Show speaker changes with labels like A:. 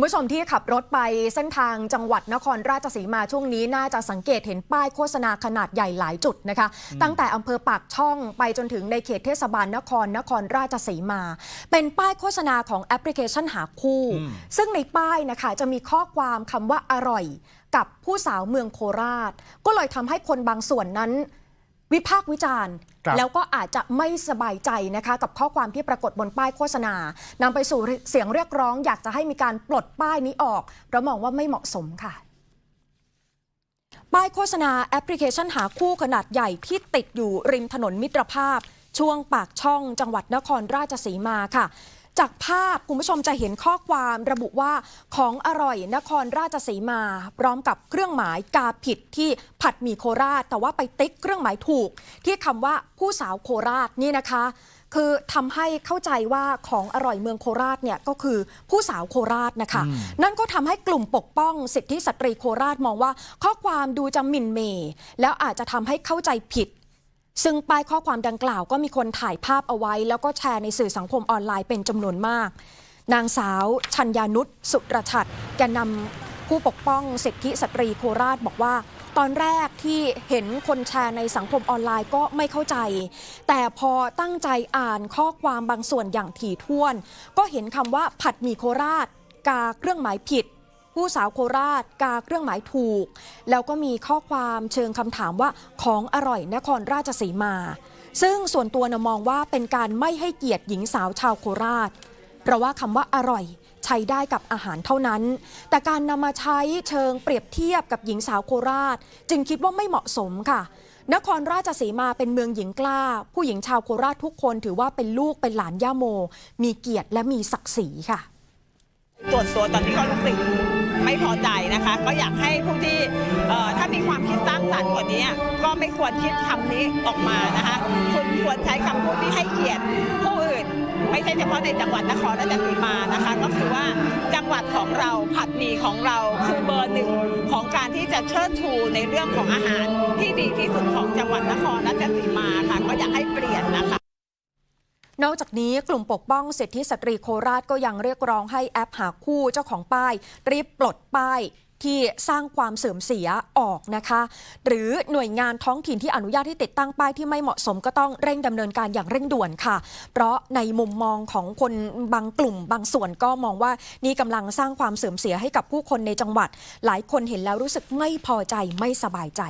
A: คุณผู้ชมที่ขับรถไปเส้นทางจังหวัดนครราชสีมาช่วงนี้น่าจะสังเกตเห็นป้ายโฆษณาขนาดใหญ่หลายจุดนะคะ ตั้งแต่อำเภอปากช่องไปจนถึงในเขตเทศบาลนครนครราชสีมา เป็นป้ายโฆษณาของแอปพลิเคชันหาคู่
B: อืม
A: ซึ่งในป้ายนะคะจะมีข้อความคำว่าอร่อย กับผู้สาวเมืองโคราช ก็เลยทำให้คนบางส่วนนั้น วิพากษ์วิจารณ์
B: ครับ
A: แล้วก็อาจจะไม่สบายใจนะคะกับข้อความที่ปรากฏบนป้ายโฆษณานำไปสู่เสียงเรียกร้อง อยากจะให้มีการปลดป้ายนี้ออกเพราะมองว่าไม่เหมาะสมค่ะป้ายโฆษณาแอปพลิเคชันหาคู่ขนาดใหญ่ที่ติดอยู่ริมถนนมิตรภาพ ช่วงปากช่องจังหวัดนครราชสีมาค่ะ จากภาพคุณผู้ชมจะเห็นข้อความระบุว่าของอร่อยนครราชสีมา พร้อมกับเครื่องหมายกาผิดที่ผัดหมี่โคราช แต่ว่าไปติ๊กเครื่องหมายถูก ที่คำว่าผู้สาวโคราชนี่นะคะ คือทำให้เข้าใจว่าของอร่อยเมืองโคราชเนี่ยก็คือผู้สาวโคราชนะคะ นั่นก็ทำให้กลุ่มปกป้องสิทธิสตรีโคราชมองว่า ข้อความดูจะหมิ่นเหมแล้วอาจจะทำให้เข้าใจผิด ซึ่งป้ายข้อความดังกล่าวก็มีคนถ่ายภาพเอาไว้ แล้วก็แชร์ในสื่อสังคมออนไลน์เป็นจำนวนมาก นางสาวชัญญานุชสุรชัดแกนนำผู้ปกป้องสิทธิสตรีโคราชบอกว่า ตอนแรกที่เห็นคนแชร์ในสังคมออนไลน์ก็ไม่เข้าใจ แต่พอตั้งใจอ่านข้อความบางส่วนอย่างถี่ถ้วน ก็เห็นคำว่าผัดหมี่โคราช กาเครื่องหมายผิด ผู้สาวโคราชกาเครื่องหมายถูก แล้วก็มีข้อความเชิงคำถามว่าของอร่อยนครราชสีมา ซึ่งส่วนตัวนะมองว่าเป็นการไม่ให้เกียรติหญิงสาวชาวโคราช เพราะว่าคำว่าอร่อยใช้ได้กับอาหารเท่านั้น แต่การนำมาใช้เชิงเปรียบเทียบกับหญิงสาวโคราช จึงคิดว่าไม่เหมาะสมค่ะนครราชสีมาเป็นเมืองหญิงกล้า ผู้หญิงชาวโคราชทุกคนถือว่าเป็นลูกเป็นหลานย่าโม มีเกียรติและมีศักดิ์ศรีค่ะ
C: ส่วนตัวตอนนี้ก็รู้สึกไม่พอใจนะคะ ก็อยากให้ผู้ที่ถ้ามีความคิดสร้างสรรค์กว่านี้ก็ไม่ควรคิดคำนี้ออกมานะคะคุณควรใช้คำพูดที่ให้เกียรติผู้อื่น ไม่ใช่เฉพาะในจังหวัดนครราชสีมานะคะ ก็คือว่าจังหวัดของเราผัดหมี่ของเราคือเบอร์หนึ่งของการที่จะเชิดชูในเรื่องของอาหารที่ดีที่สุดของจังหวัดนครราชสีมาค่ะก็อยากให้เปลี่ยนนะ
A: นอกจากนี้กลุ่มปกป้องสิทธิสตรีโคราชก็ยังเรียกร้องให้แอปหาคู่เจ้าของป้าย รีบปลดป้ายที่สร้างความเสื่อมเสียออกนะคะ หรือหน่วยงานท้องถิ่นที่อนุญาตให้ติดตั้งป้ายที่ไม่เหมาะสมก็ต้องเร่งดำเนินการอย่างเร่งด่วนค่ะ เพราะในมุมมองของคนบางกลุ่ม บางส่วนก็มองว่านี่กำลังสร้างความเสื่อมเสียให้กับผู้คนในจังหวัด หลายคนเห็นแล้วรู้สึกไม่พอใจไม่สบายใจ